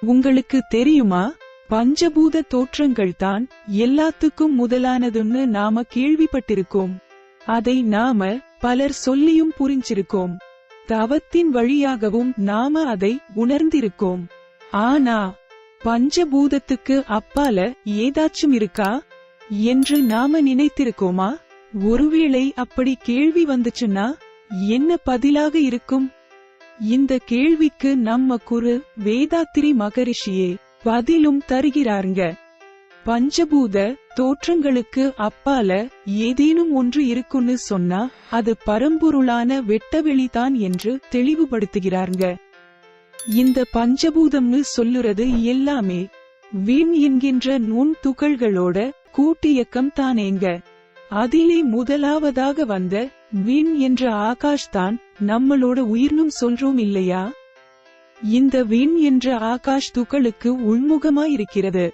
உங்களுக்கு தெரியுமா? பஞ்சபூத தோற்றங்கள் தான் எல்லாத்துக்கும் முதலானதுன்னு நாம கேள்விப்பட்டிருக்கோம். அதை நாம பலர் சொல்லியும் புரிஞ்சிருக்கோம். தவத்தின் வழியாகவும் நாம அதை உணர்ந்திருக்கோம். ஆனா பஞ்சபூதத்துக்கு அப்பால ஏதாச்சும் இருக்கா? என்று நாம நினைத்திருக்கோமா? ஒருவேளை அப்படி கேள்வி வந்துச்சுன்னா என்ன பதிலாக இருக்கும்? இந்த கேள்விக்கு நம்ம குரு வேதாத்திரி மகரிஷியே பதிலும் தருகிறாருங்க. பஞ்சபூத தோற்றங்களுக்கு அப்பால ஏதேனும் ஒன்று இருக்குன்னு சொன்னா அது பரம்பொருளான வெட்டவெளிதான் என்று தெளிவுபடுத்துகிறாருங்க. இந்த பஞ்சபூதம்னு சொல்லுறது எல்லாமே வீண் என்கின்ற நுண் துகள்களோட கூட்டியக்கம் தானேங்க. அதிலே முதலாவதாக வந்த விண் என்ற ஆகாஷ் தான் நம்மளோட உயிர்னும் சொல்றோம் இல்லையா? இந்த விண் என்ற ஆகாஷ் துகளுக்கு உள்முகமாயிருக்கிறது.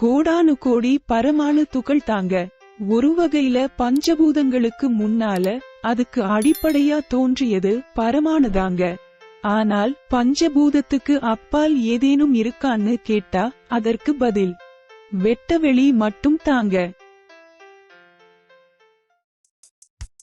கோடானு கோடி பரமாணு துகள் தாங்க. ஒரு வகையில பஞ்சபூதங்களுக்கு முன்னால அதுக்கு அடிப்படையா தோன்றியது பரமாணுதாங்க ஆனால் பஞ்சபூதத்துக்கு அப்பால் ஏதேனும் இருக்கான்னு கேட்டா அதற்கு பதில். வெட்டவெளி மட்டும் தாங்க.